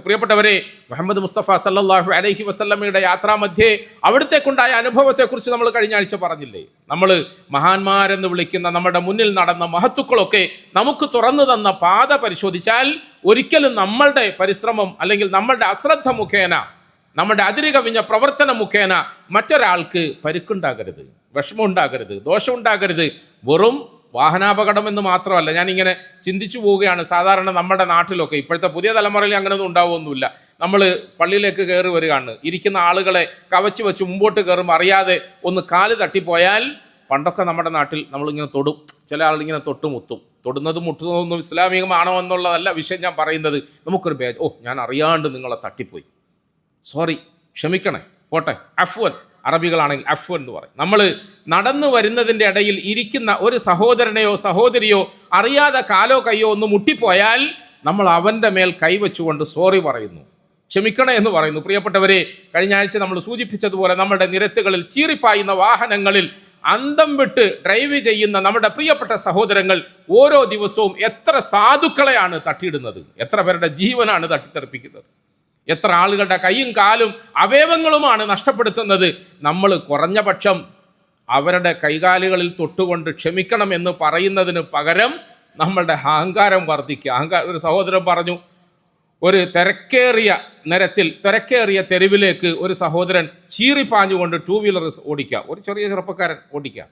പ്രിയപ്പെട്ടവരെ മുഹമ്മദ് മുസ്തഫ സല്ലല്ലാഹു അലൈഹി വസല്ലമയുടെ യാത്രാമധ്യേ അവിടത്തേക്കുണ്ടായ അനുഭവത്തെക്കുറിച്ച് നമ്മൾ കഴിഞ്ഞ ആഴ്ച പറഞ്ഞില്ലേ? നമ്മൾ മഹാന്മാരെന്ന് വിളിക്കുന്ന നമ്മുടെ മുന്നിൽ നടന്ന മഹത്തുക്കളൊക്കെ നമുക്ക് തുറന്നു തന്ന പാത പരിശോധിച്ചാൽ ഒരിക്കലും നമ്മളുടെ പരിശ്രമം അല്ലെങ്കിൽ നമ്മളുടെ അശ്രദ്ധ മുഖേന നമ്മുടെ അതിര് കവിഞ്ഞ പ്രവർത്തന മുഖേന മറ്റൊരാൾക്ക് പരുക്കുണ്ടാകരുത് വിഷമം ഉണ്ടാകരുത് ദോഷം ദോഷമുണ്ടാകരുത്. വെറും വാഹനാപകടം എന്ന് മാത്രമല്ല ഞാനിങ്ങനെ ചിന്തിച്ചു പോവുകയാണ്. സാധാരണ നമ്മുടെ നാട്ടിലൊക്കെ ഇപ്പോഴത്തെ പുതിയ തലമുറയിൽ അങ്ങനെയൊന്നും ഉണ്ടാവുമൊന്നുമില്ല നമ്മൾ പള്ളിയിലേക്ക് കയറി വരികയാണ്. ഇരിക്കുന്ന ആളുകളെ കവച്ച് വെച്ച് മുമ്പോട്ട് കയറുമ്പോൾ അറിയാതെ ഒന്ന് കാൽ തട്ടിപ്പോയാൽ പണ്ടൊക്കെ നമ്മുടെ നാട്ടിൽ നമ്മളിങ്ങനെ തൊടും. ചില ആളിങ്ങനെ തൊട്ട് മുത്തും. തൊടുന്നതും മുട്ടുന്നതൊന്നും ഇസ്ലാമികമാണോ എന്നുള്ളതല്ല വിഷയം ഞാൻ പറയുന്നത്. നമുക്കൊരു ബേജ് ഓ ഞാൻ അറിയാണ്ട് നിങ്ങളെ തട്ടിപ്പോയി. സോറി ക്ഷമിക്കണേ. പോട്ടെ അഫ്വൻ. അറബികളാണെങ്കിൽ അഫ് എന്ന് പറയും. നമ്മൾ നടന്നു വരുന്നതിന്റെ ഇടയിൽ ഇരിക്കുന്ന ഒരു സഹോദരനെയോ സഹോദരിയോ അറിയാതെ കാലോ കയ്യോ ഒന്ന് മുട്ടിപ്പോയാൽ നമ്മൾ അവന്റെ മേൽ കൈവച്ചുകൊണ്ട് സോറി പറയുന്നു. ക്ഷമിക്കണേ എന്ന് പറയുന്നു. പ്രിയപ്പെട്ടവരെ കഴിഞ്ഞ ആഴ്ച നമ്മൾ സൂചിപ്പിച്ചതുപോലെ നമ്മുടെ നിരത്തുകളിൽ ചീറിപ്പായുന്ന വാഹനങ്ങളിൽ അന്തം വിട്ട് ഡ്രൈവ് ചെയ്യുന്ന നമ്മുടെ പ്രിയപ്പെട്ട സഹോദരങ്ങൾ ഓരോ ദിവസവും എത്ര സാധുക്കളെയാണ് തട്ടിയിടുന്നത്? എത്ര പേരുടെ ജീവനാണ് തട്ടിത്തെറിപ്പിക്കുന്നത്? എത്ര ആളുകളുടെ കൈയും കാലും അവയവങ്ങളുമാണ് നഷ്ടപ്പെടുത്തുന്നത്. നമ്മൾ കുറഞ്ഞ പക്ഷം അവരുടെ കൈകാലുകളിൽ തൊട്ടുകൊണ്ട് ക്ഷമിക്കണം എന്ന് പറയുന്നതിന് പകരം നമ്മളുടെ അഹങ്കാരം വർദ്ധിക്കുക. അഹങ്കാര ഒരു സഹോദരൻ പറഞ്ഞു ഒരു തിരക്കേറിയ നിരത്തിൽ തിരക്കേറിയ തെരുവിലേക്ക് ഒരു സഹോദരൻ ചീറിപ്പാഞ്ഞുകൊണ്ട് ടൂ വീലർ ഓടിക്കുക. ഒരു ചെറിയ ചെറുപ്പക്കാരൻ ഓടിക്കുക.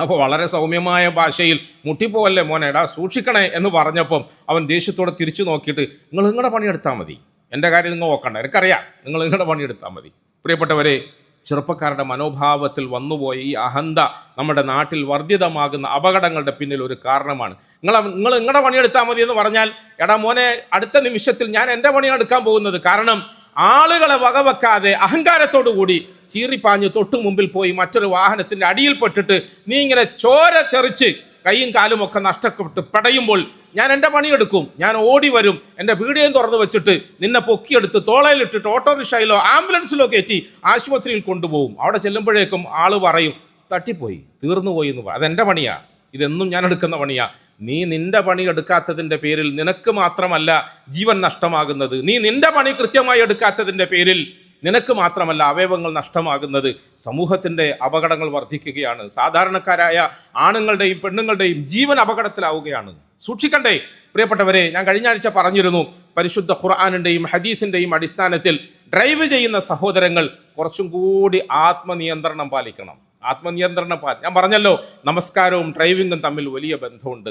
അപ്പോൾ വളരെ സൗമ്യമായ ഭാഷയിൽ മുട്ടിപ്പോവല്ലേ മോനെ? എടാ സൂക്ഷിക്കണേ എന്ന് പറഞ്ഞപ്പം അവൻ ദേഷ്യത്തോടെ തിരിച്ചു നോക്കിയിട്ട് നിങ്ങൾ നിങ്ങളുടെ പണിയെടുത്താൽ മതി. എന്റെ കാര്യം നിങ്ങൾ നോക്കണ്ട. എനിക്കറിയാം. നിങ്ങൾ നിങ്ങളുടെ പണിയെടുത്താൽ മതി. പ്രിയപ്പെട്ടവരെ ചെറുപ്പക്കാരുടെ മനോഭാവത്തിൽ വന്നുപോയ ഈ അഹന്ത നമ്മുടെ നാട്ടിൽ വർദ്ധിതമാകുന്ന അപകടങ്ങളുടെ പിന്നിൽ ഒരു കാരണമാണ്. നിങ്ങൾ നിങ്ങൾ നിങ്ങളുടെ പണിയെടുത്താൽ മതി എന്ന് പറഞ്ഞാൽ എടാ മോനെ അടുത്ത നിമിഷത്തിൽ ഞാൻ എന്റെ പണിയാണ് എടുക്കാൻ പോകുന്നത്. കാരണം ആളുകളെ വകവെക്കാതെ അഹങ്കാരത്തോടു കൂടി ചീറിപ്പാഞ്ഞ് തൊട്ടു മുമ്പിൽ പോയി മറ്റൊരു വാഹനത്തിന്റെ അടിയിൽപ്പെട്ടിട്ട് നീ ഇങ്ങനെ ചോര തെറിച്ച് കൈയും കാലും ഒക്കെ നഷ്ടപ്പെട്ട് പടയുമ്പോൾ ഞാൻ എന്റെ പണിയെടുക്കും. ഞാൻ ഓടി വരും. എന്റെ വീടേയും തുറന്നു വെച്ചിട്ട് നിന്നെ പൊക്കിയെടുത്ത് തോളയിലിട്ടിട്ട് ഓട്ടോറിക്ഷയിലോ ആംബുലൻസിലോ കയറ്റി ആശുപത്രിയിൽ കൊണ്ടുപോകും. അവിടെ ചെല്ലുമ്പോഴേക്കും ആൾ പറയും തട്ടിപ്പോയി. തീർന്നുപോയി എന്ന് പറയും അതെന്റെ പണിയാ. ഇതെന്നും ഞാൻ എടുക്കുന്ന പണിയാ. നീ നിന്റെ പണി എടുക്കാത്തതിന്റെ പേരിൽ നിനക്ക് മാത്രമല്ല ജീവൻ നഷ്ടമാകുന്നത്. നീ നിന്റെ പണി കൃത്യമായി എടുക്കാത്തതിന്റെ പേരിൽ നിനക്ക് മാത്രമല്ല അവയവങ്ങൾ നഷ്ടമാകുന്നത്. സമൂഹത്തിന്റെ അപകടങ്ങൾ വർദ്ധിക്കുകയാണ്. സാധാരണക്കാരായ ആണുങ്ങളുടെയും പെണ്ണുങ്ങളുടെയും ജീവൻ അപകടത്തിലാവുകയാണ്. സൂക്ഷിക്കണ്ടേ? പ്രിയപ്പെട്ടവരെ ഞാൻ കഴിഞ്ഞ ആഴ്ച പറഞ്ഞിരുന്നു പരിശുദ്ധ ഖുർആാനിന്റെയും ഹദീസിന്റെയും അടിസ്ഥാനത്തിൽ ഡ്രൈവ് ചെയ്യുന്ന സഹോദരങ്ങൾ കുറച്ചും കൂടി ആത്മനിയന്ത്രണം പാലിക്കണം. ആത്മനിയന്ത്രണം പാ ഞാൻ പറഞ്ഞല്ലോ നമസ്കാരവും ഡ്രൈവിങ്ങും തമ്മിൽ വലിയ ബന്ധമുണ്ട്.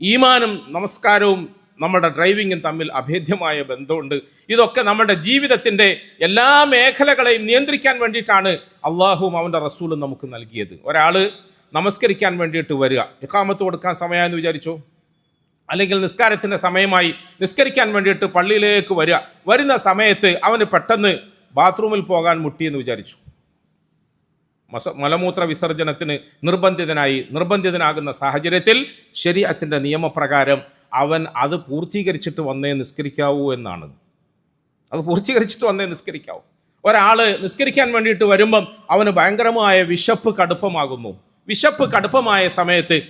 ഈമാനും നമസ്കാരവും നമ്മുടെ ഡ്രൈവിങ്ങും തമ്മിൽ അഭേദ്യമായ ബന്ധമുണ്ട്. ഇതൊക്കെ നമ്മുടെ ജീവിതത്തിന്റെ എല്ലാ മേഖലകളെയും നിയന്ത്രിക്കാൻ വേണ്ടിയിട്ടാണ് അള്ളാഹുവും അവന്റെ റസൂലും നമുക്ക് നൽകിയത്. ഒരാൾ നമസ്കരിക്കാൻ വേണ്ടിയിട്ട് വരിക. ഇക്കാമത്ത് കൊടുക്കാൻ സമയമെന്ന് വിചാരിച്ചു? അല്ലെങ്കിൽ നിസ്കാരത്തിന്റെ സമയമായി നിസ്കരിക്കാൻ വേണ്ടിയിട്ട് പള്ളിയിലേക്ക് വരിക. വരുന്ന സമയത്ത് അവന് പെട്ടെന്ന് ബാത്റൂമിൽ പോകാൻ മുട്ടിയെന്ന് വിചാരിച്ചു. മസ മലമൂത്ര വിസർജനത്തിന് നിർബന്ധിതനായി നിർബന്ധിതനാകുന്ന സാഹചര്യത്തിൽ ശരീരത്തിന്റെ നിയമപ്രകാരം അവൻ അത് പൂർത്തീകരിച്ചിട്ട് വന്നേ നിസ്കരിക്കാവൂ എന്നാണ്. അത് പൂർത്തീകരിച്ചിട്ട് വന്നേ നിസ്കരിക്കാവൂ. ഒരാൾ നിസ്കരിക്കാൻ വേണ്ടിയിട്ട് വരുമ്പം അവന് ഭയങ്കരമായ വിശപ്പ് കടുപ്പമാകുന്നു. വിശപ്പ് കടുപ്പമായ സമയത്ത്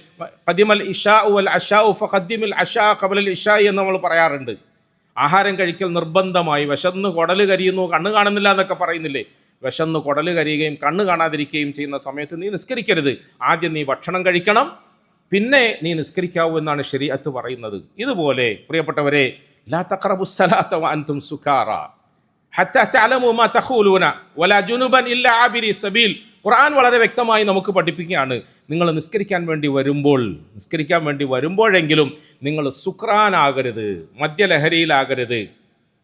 പതിമൽ ഇഷാ ഉൽ അഷാ ഉഫ ഖദ്ദിമിൽ അഷാ കബലൽ ഇഷാ എന്ന് നമ്മൾ പറയാറുണ്ട്. ആഹാരം കഴിക്കൽ നിർബന്ധമായി. വിശന്ന് കുടൽ കരിയുന്നു കണ്ണ് കാണുന്നില്ല എന്നൊക്കെ പറയുന്നില്ലേ? വിശന്ന് കുടൽ കരിയുകയും കണ്ണ് കാണാതിരിക്കുകയും ചെയ്യുന്ന സമയത്ത് നീ നിസ്കരിക്കരുത്. ആദ്യം നീ ഭക്ഷണം കഴിക്കണം. പിന്നെ നീ നിസ്കരിക്കാവൂ എന്നാണ് ശരീഅത്ത് പറയുന്നത്. ഇതുപോലെ പ്രിയപ്പെട്ടവരെ ലാ തഅലമു മാ തഖൂലൂന വലാ സബീൽ. ഖുർആൻ വളരെ വ്യക്തമായി നമുക്ക് പഠിപ്പിക്കുകയാണ്. നിങ്ങൾ നിസ്കരിക്കാൻ വേണ്ടി വരുമ്പോൾ നിസ്കരിക്കാൻ വേണ്ടി വരുമ്പോഴെങ്കിലും നിങ്ങൾ സുക്രാനാകരുത് മദ്യലഹരിയിലാകരുത്.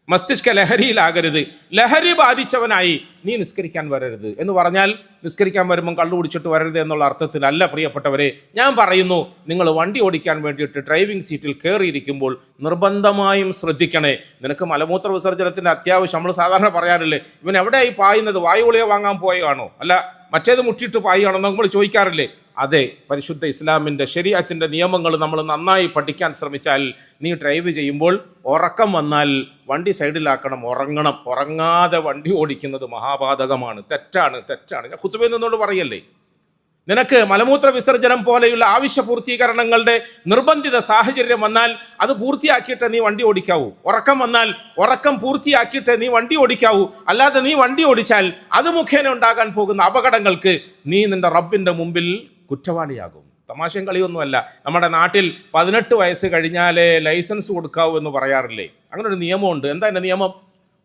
മസ്തിഷ്ക ലഹരിയിലാകരുത്. ലഹരി ബാധിച്ചവനായി നീ നിസ്കരിക്കാൻ വരരുത്. എന്ന് പറഞ്ഞാൽ നിസ്കരിക്കാൻ വരുമ്പം കള്ളു കുടിച്ചിട്ട് വരരുത് എന്നുള്ള അർത്ഥത്തിലല്ല പ്രിയപ്പെട്ടവരെ. ഞാൻ പറയുന്നു നിങ്ങൾ വണ്ടി ഓടിക്കാൻ വേണ്ടിയിട്ട് ഡ്രൈവിംഗ് സീറ്റിൽ കയറിയിരിക്കുമ്പോൾ നിർബന്ധമായും ശ്രദ്ധിക്കണേ. നിനക്ക് മലമൂത്ര വിസർജനത്തിന്റെ അത്യാവശ്യം നമ്മൾ സാധാരണ പറയാറില്ലേ ഇവൻ എവിടെയായി പായുന്നത്? വായുവിളിയെ വാങ്ങാൻ പോയതാണോ? അല്ല മറ്റേത് മുട്ടിയിട്ട് പായുകയാണോ നമ്മൾ ചോദിക്കാറില്ലേ? അതെ പരിശുദ്ധ ഇസ്ലാമിന്റെ ശരീരത്തിന്റെ നിയമങ്ങൾ നമ്മൾ നന്നായി പഠിക്കാൻ ശ്രമിച്ചാൽ നീ ഡ്രൈവ് ചെയ്യുമ്പോൾ ഉറക്കം വന്നാൽ വണ്ടി സൈഡിലാക്കണം ഉറങ്ങണം. ഉറങ്ങാതെ വണ്ടി ഓടിക്കുന്നത് മഹാപാതകമാണ് തെറ്റാണ് തെറ്റാണ്. ഞാൻ കുത്തുബയിൽ നിന്നോട് പറയല്ലേ? നിനക്ക് മലമൂത്ര വിസർജനം പോലെയുള്ള ആവശ്യ പൂർത്തീകരണങ്ങളുടെ നിർബന്ധിത സാഹചര്യം വന്നാൽ അത് പൂർത്തിയാക്കിയിട്ട് നീ വണ്ടി ഓടിക്കാവൂ. ഉറക്കം വന്നാൽ ഉറക്കം പൂർത്തിയാക്കിയിട്ട് നീ വണ്ടി ഓടിക്കാവൂ. അല്ലാതെ നീ വണ്ടി ഓടിച്ചാൽ അത് മുഖേന ഉണ്ടാകാൻ പോകുന്ന അപകടങ്ങൾക്ക് നീ നിന്റെ റബ്ബിന്റെ മുമ്പിൽ കുറ്റവാളിയാകും. തമാശയും കളിയൊന്നുമല്ല. നമ്മുടെ നാട്ടിൽ പതിനെട്ട് വയസ്സ് കഴിഞ്ഞാലേ ലൈസൻസ് കൊടുക്കാവൂ എന്ന് പറയാറില്ലേ? അങ്ങനെ ഒരു നിയമമുണ്ട്. എന്താ എന്റെ നിയമം?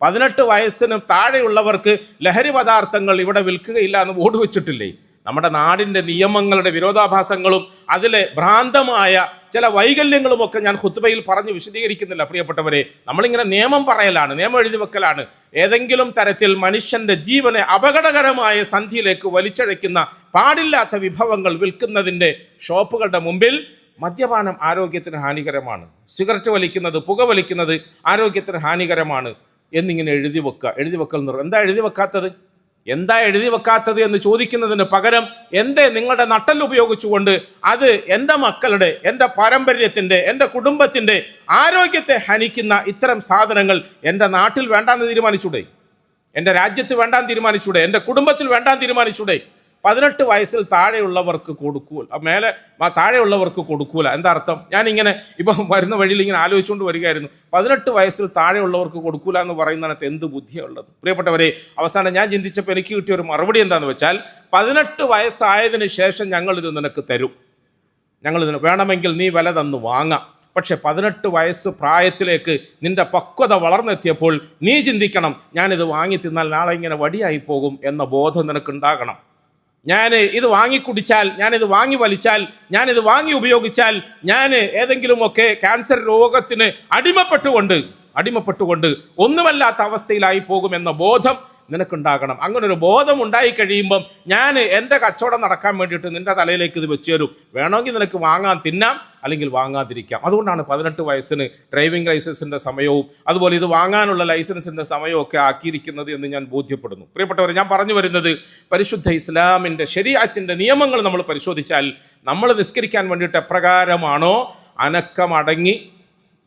പതിനെട്ട് വയസ്സിന് താഴെയുള്ളവർക്ക് ലഹരി പദാർത്ഥങ്ങൾ ഇവിടെ വിൽക്കുകയില്ല എന്ന് ബോർഡ് വെച്ചിട്ടില്ലേ? നമ്മുടെ നാടിന്റെ നിയമങ്ങളുടെ വിരോധാഭാസങ്ങളും അതിലെ ഭ്രാന്തമായ ചില വൈകല്യങ്ങളും ഒക്കെ ഞാൻ ഹുത്തുബയിൽ പറഞ്ഞ് വിശദീകരിക്കുന്നില്ല പ്രിയപ്പെട്ടവരെ. നമ്മളിങ്ങനെ നിയമം പറയലാണ് നിയമം എഴുതി വെക്കലാണ്. ഏതെങ്കിലും തരത്തിൽ മനുഷ്യന്റെ ജീവനെ അപകടകരമായ സന്ധിയിലേക്ക് വലിച്ചഴയ്ക്കുന്ന പാടില്ലാത്ത വിഭവങ്ങൾ വിൽക്കുന്നതിന്റെ ഷോപ്പുകളുടെ മുമ്പിൽ മദ്യപാനം ആരോഗ്യത്തിന് ഹാനികരമാണ്. സിഗരറ്റ് വലിക്കുന്നത് പുക വലിക്കുന്നത് ആരോഗ്യത്തിന് ഹാനികരമാണ് എന്നിങ്ങനെ എഴുതി വെക്കുക. എഴുതി വെക്കൽ എന്താ എഴുതി വെക്കാത്തത്? എന്താ എഴുതി വെക്കാത്തത് എന്ന് ചോദിക്കുന്നതിന് പകരം എന്തേ നിങ്ങളുടെ നട്ടൽ ഉപയോഗിച്ചുകൊണ്ട് അത് എന്റെ മക്കളുടെ എന്റെ പാരമ്പര്യത്തിന്റെ എന്റെ കുടുംബത്തിന്റെ ആരോഗ്യത്തെ ഹനിക്കുന്ന ഇത്തരം സാധനങ്ങൾ എന്റെ നാട്ടിൽ വേണ്ടാന്ന് തീരുമാനിച്ചൂടെ? എന്റെ രാജ്യത്ത് വേണ്ടാൻ തീരുമാനിച്ചൂടെ? എന്റെ കുടുംബത്തിൽ വേണ്ടാൻ തീരുമാനിച്ചൂടെ? പതിനെട്ട് വയസ്സിൽ താഴെയുള്ളവർക്ക് കൊടുക്കൂല. മേലെ താഴെയുള്ളവർക്ക് കൊടുക്കൂല. എന്താ അർത്ഥം? ഞാനിങ്ങനെ ഇപ്പം വരുന്ന വഴിയിൽ ഇങ്ങനെ ആലോചിച്ചുകൊണ്ട് വരികയായിരുന്നു. പതിനെട്ട് വയസ്സിൽ താഴെയുള്ളവർക്ക് കൊടുക്കൂല എന്ന് പറയുന്നതിനകത്ത് എന്ത് ബുദ്ധിയുള്ളത്? പ്രിയപ്പെട്ടവരെ അവസാനം ഞാൻ ചിന്തിച്ചപ്പോൾ എനിക്ക് കിട്ടിയ ഒരു മറുപടി എന്താണെന്ന് വെച്ചാൽ പതിനെട്ട് വയസ്സായതിനു ശേഷം ഞങ്ങളിത് നിനക്ക് തരും. ഞങ്ങളിതിന് വേണമെങ്കിൽ നീ വില തന്ന് വാങ്ങാം. പക്ഷെ പതിനെട്ട് വയസ്സ് പ്രായത്തിലേക്ക് നിന്റെ പക്വത വളർന്നെത്തിയപ്പോൾ നീ ചിന്തിക്കണം ഞാനിത് വാങ്ങി തിന്നാൽ നാളെ ഇങ്ങനെ വടിയായി പോകും എന്ന ബോധം നിനക്കുണ്ടാകണം. ഞാൻ ഇത് വാങ്ങിക്കുടിച്ചാൽ ഞാനിത് വാങ്ങി വലിച്ചാൽ ഞാനിത് വാങ്ങി ഉപയോഗിച്ചാൽ ഞാൻ ഏതെങ്കിലുമൊക്കെ ക്യാൻസർ രോഗത്തിന് അടിമപ്പെട്ടുകൊണ്ട് അടിമപ്പെട്ടുകൊണ്ട് ഒന്നുമല്ലാത്ത അവസ്ഥയിലായി പോകുമെന്ന ബോധം നിനക്കുണ്ടാകണം. അങ്ങനൊരു ബോധം ഉണ്ടായി കഴിയുമ്പം ഞാൻ എന്റെ കച്ചവടം നടക്കാൻ വേണ്ടിയിട്ട് നിന്റെ തലയിലേക്ക് ഇത് വെച്ച് തരും. വേണമെങ്കിൽ നിനക്ക് വാങ്ങാൻ തിന്നാം അല്ലെങ്കിൽ വാങ്ങാതിരിക്കാം. അതുകൊണ്ടാണ് പതിനെട്ട് വയസ്സിന് ഡ്രൈവിംഗ് ലൈസൻസിന്റെ സമയവും അതുപോലെ ഇത് വാങ്ങാനുള്ള ലൈസൻസിന്റെ സമയവും ഒക്കെ ആക്കിയിരിക്കുന്നത് എന്ന് ഞാൻ ബോധ്യപ്പെടുന്നു. പ്രിയപ്പെട്ടവർ ഞാൻ പറഞ്ഞു വരുന്നത് പരിശുദ്ധ ഇസ്ലാമിന്റെ ശരിയാറ്റിന്റെ നിയമങ്ങൾ നമ്മൾ പരിശോധിച്ചാൽ നമ്മൾ നിസ്കരിക്കാൻ വേണ്ടിയിട്ട് എപ്രകാരമാണോ അനക്കമടങ്ങി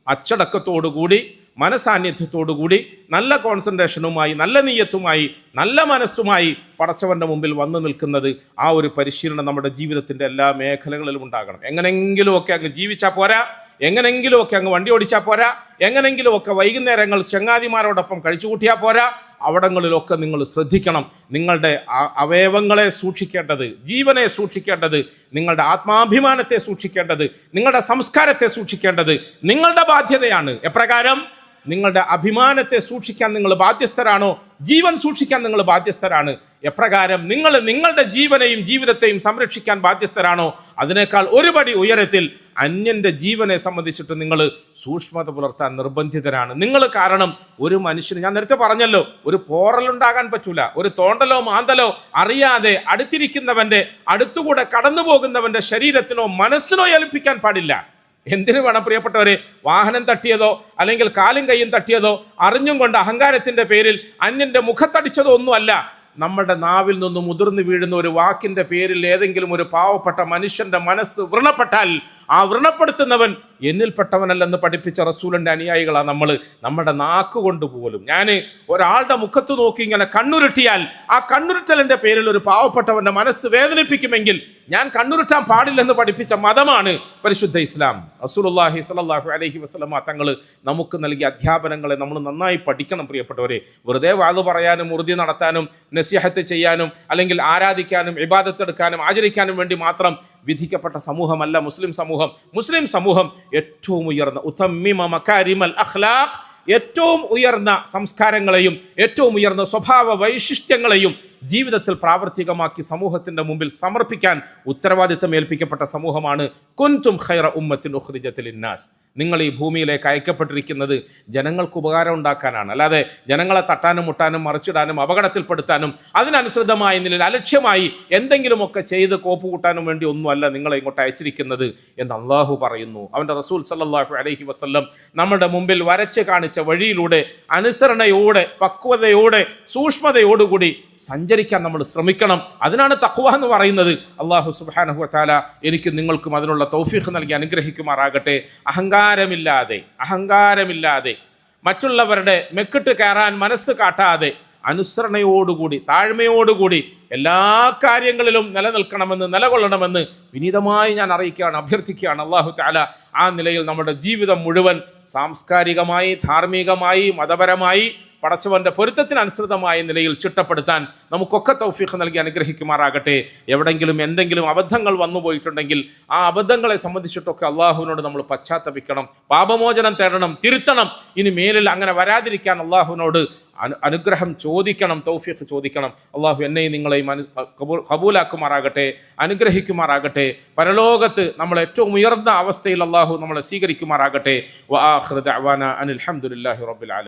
അച്ചടക്കത്തോടുകൂടി മനസാന്നിധ്യത്തോടുകൂടി നല്ല കോൺസെൻട്രേഷനുമായി നല്ല നീയത്തുമായി നല്ല മനസ്സുമായി പടച്ചവന്റെ മുമ്പിൽ വന്നു നിൽക്കുന്നത് ആ ഒരു പരിശീലനം നമ്മുടെ ജീവിതത്തിന്റെ എല്ലാ മേഖലകളിലും ഉണ്ടാകണം. എങ്ങനെയെങ്കിലുമൊക്കെ അങ്ങ് ജീവിച്ചാൽ പോരാ. എങ്ങനെങ്കിലുമൊക്കെ അങ്ങ് വണ്ടി ഓടിച്ചാൽ പോരാ. എങ്ങനെങ്കിലുമൊക്കെ വൈകുന്നേരങ്ങൾ ചങ്ങാതിമാരോടൊപ്പം കഴിച്ചു കൂട്ടിയാൽ പോരാ. അവിടങ്ങളിലൊക്കെ നിങ്ങൾ ശ്രദ്ധിക്കണം. നിങ്ങളുടെ അവയവങ്ങളെ സൂക്ഷിക്കേണ്ടത് ജീവനെ സൂക്ഷിക്കേണ്ടത് നിങ്ങളുടെ ആത്മാഭിമാനത്തെ സൂക്ഷിക്കേണ്ടത് നിങ്ങളുടെ സംസ്കാരത്തെ സൂക്ഷിക്കേണ്ടത് നിങ്ങളുടെ ബാധ്യതയാണ്. എപ്രകാരം? നിങ്ങളുടെ അഭിമാനത്തെ സൂക്ഷിക്കാൻ നിങ്ങൾ ബാധ്യസ്ഥരാണോ? ജീവൻ സൂക്ഷിക്കാൻ നിങ്ങൾ ബാധ്യസ്ഥരാണ്. എപ്രകാരം നിങ്ങൾ നിങ്ങളുടെ ജീവനെയും ജീവിതത്തെയും സംരക്ഷിക്കാൻ ബാധ്യസ്ഥരാണോ? അതിനേക്കാൾ ഒരുപടി ഉയരത്തിൽ അന്യന്റെ ജീവനെ സംബന്ധിച്ചിട്ട് നിങ്ങൾ സൂക്ഷ്മത പുലർത്താൻ നിർബന്ധിതരാണ്. നിങ്ങൾ കാരണം ഒരു മനുഷ്യന് ഞാൻ നേരത്തെ പറഞ്ഞല്ലോ ഒരു പോറലുണ്ടാകാൻ പറ്റൂല. ഒരു തോണ്ടലോ മാന്തലോ അറിയാതെ അടുത്തിരിക്കുന്നവന്റെ അടുത്തുകൂടെ കടന്നു പോകുന്നവന്റെ ശരീരത്തിനോ മനസ്സിനോ ഏൽപ്പിക്കാൻ പാടില്ല. എന്തിനു വേണം പ്രിയപ്പെട്ടവരെ? വാഹനം തട്ടിയതോ അല്ലെങ്കിൽ കാലും കൈയും തട്ടിയതോ അറിഞ്ഞും കൊണ്ട് അഹങ്കാരത്തിന്റെ പേരിൽ അന്യന്റെ മുഖത്തടിച്ചതോ ഒന്നുമല്ല. നമ്മുടെ നാവിൽ നിന്ന് മുതിർന്നു വീഴുന്ന ഒരു വാക്കിന്റെ പേരിൽ ഏതെങ്കിലും ഒരു പാവപ്പെട്ട മനുഷ്യന്റെ മനസ്സ് വ്രണപ്പെട്ടാൽ ആ വ്രണപ്പെടുത്തുന്നവൻ എന്നിൽപ്പെട്ടവനല്ലെന്ന് പഠിപ്പിച്ച റസൂലിന്റെ അനുയായികളാണ് നമ്മൾ നമ്മുടെ നാക്ക് കൊണ്ട് പോലും. ഞാൻ ഒരാളുടെ മുഖത്ത് നോക്കി ഇങ്ങനെ കണ്ണുരുട്ടിയാൽ ആ കണ്ണുരുട്ടലിന്റെ പേരിൽ ഒരു പാവപ്പെട്ടവന്റെ മനസ്സ് വേദനിപ്പിക്കുമെങ്കിൽ ഞാൻ കണ്ണുരുട്ടാൻ പാടില്ലെന്ന് പഠിപ്പിച്ച മതമാണ് പരിശുദ്ധ ഇസ്ലാം. റസൂലുള്ളാഹി സലാഹു അലഹി വസ്ലമ തങ്ങൾ നമുക്ക് നൽകിയ അധ്യാപനങ്ങളെ നമ്മൾ നന്നായി പഠിക്കണം പ്രിയപ്പെട്ടവരെ. വെറുതെ വാത് പറയാനും ഉറുതി നടത്താനും നസിഹത്ത് ചെയ്യാനും അല്ലെങ്കിൽ ആരാധിക്കാനും ഇബാദത്തെടുക്കാനും ആചരിക്കാനും വേണ്ടി മാത്രം വിധിക്കപ്പെട്ട സമൂഹമല്ല മുസ്ലിം സമൂഹം. മുസ്ലിം സമൂഹം ഏറ്റവും ഉയർന്ന ഉത്തമ്മിമ മക്കാരിമൽ അഖ്ലാഖ് ഏറ്റവും ഉയർന്ന സംസ്കാരങ്ങളെയും ഏറ്റവും ഉയർന്ന സ്വഭാവ വൈശിഷ്ട്യങ്ങളെയും ജീവിതത്തിൽ പ്രാവർത്തികമാക്കി സമൂഹത്തിന്റെ മുമ്പിൽ സമർപ്പിക്കാൻ ഉത്തരവാദിത്തം ഏൽപ്പിക്കപ്പെട്ട സമൂഹമാണ് കുൻതും ഖൈറ ഉമ്മത്തിൻ ഉഖ്രിജത്തിൽ ഇന്നാസ്. നിങ്ങൾ ഈ ഭൂമിയിലേക്ക് അയക്കപ്പെട്ടിരിക്കുന്നത് ജനങ്ങൾക്ക് ഉപകാരം ഉണ്ടാക്കാനാണ്. അല്ലാതെ ജനങ്ങളെ തട്ടാനും മുട്ടാനും മറിച്ചിടാനും അപകടത്തിൽപ്പെടുത്താനും അതിനനുസൃതമായ നിലയിൽ അലക്ഷ്യമായി എന്തെങ്കിലുമൊക്കെ ചെയ്ത് കോപ്പ് കൂട്ടാനും വേണ്ടി ഒന്നുമല്ല നിങ്ങളെ ഇങ്ങോട്ട് അയച്ചിരിക്കുന്നത് എന്ന് അള്ളാഹു പറയുന്നു. അവന്റെ റസൂൽ സല്ലാഹു അലഹി വസ്ല്ലം നമ്മുടെ മുമ്പിൽ വരച്ച് കാണിച്ച വഴിയിലൂടെ അനുസരണയോടെ പക്വതയോടെ സൂക്ഷ്മതയോടുകൂടി സഞ്ചരിക്കാൻ നമ്മൾ ശ്രമിക്കണം. അതിനാണ് തഖ്വ എന്ന് പറയുന്നത്. അള്ളാഹു സുബ്ഹാനഹു താല എനിക്ക് നിങ്ങൾക്കും അതിനുള്ള തൗഫീഖ് നൽകി അനുഗ്രഹിക്കുമാറാകട്ടെ. അഹങ്കാരമില്ലാതെ അഹങ്കാരമില്ലാതെ മറ്റുള്ളവരുടെ മെക്കിട്ട് കയറാൻ മനസ്സ് കാട്ടാതെ അനുസരണയോടുകൂടി താഴ്മയോടുകൂടി എല്ലാ കാര്യങ്ങളിലും നിലനിൽക്കണമെന്ന് നിലകൊള്ളണമെന്ന് വിനീതമായി ഞാൻ അറിയിക്കുകയാണ് അഭ്യർത്ഥിക്കുകയാണ്. അള്ളാഹു താല ആ നിലയിൽ നമ്മുടെ ജീവിതം മുഴുവൻ സാംസ്കാരികമായി ധാർമ്മികമായി മതപരമായി പടച്ചവന്റെ പൊരുത്തത്തിനനുസൃതമായ നിലയിൽ ചിട്ടപ്പെടുത്താൻ നമുക്കൊക്കെ തൗഫീഖ് നൽകി അനുഗ്രഹിക്കുമാറാകട്ടെ. എവിടെങ്കിലും എന്തെങ്കിലും അബദ്ധങ്ങൾ വന്നു പോയിട്ടുണ്ടെങ്കിൽ ആ അബദ്ധങ്ങളെ സംബന്ധിച്ചിട്ടൊക്കെ അള്ളാഹുവിനോട് നമ്മൾ പശ്ചാത്തപിക്കണം. പാപമോചനം തേടണം തിരുത്തണം. ഇനി മേലിൽ അങ്ങനെ വരാതിരിക്കാൻ അള്ളാഹുവിനോട് അനു അനുഗ്രഹം ചോദിക്കണം തൗഫീഖ് ചോദിക്കണം. അള്ളാഹു എന്നെയും നിങ്ങളെയും അനു കബൂ- കബൂലാക്കുമാറാകട്ടെ അനുഗ്രഹിക്കുമാറാകട്ടെ. പരലോകത്ത് നമ്മൾ ഏറ്റവും ഉയർന്ന അവസ്ഥയിൽ അള്ളാഹു നമ്മളെ സ്വീകരിക്കുമാറാകട്ടെ. വാഹൃദ അനിൽ അലഹമുല്ലാഹി റബ്ബിൽ ആലമീൻ.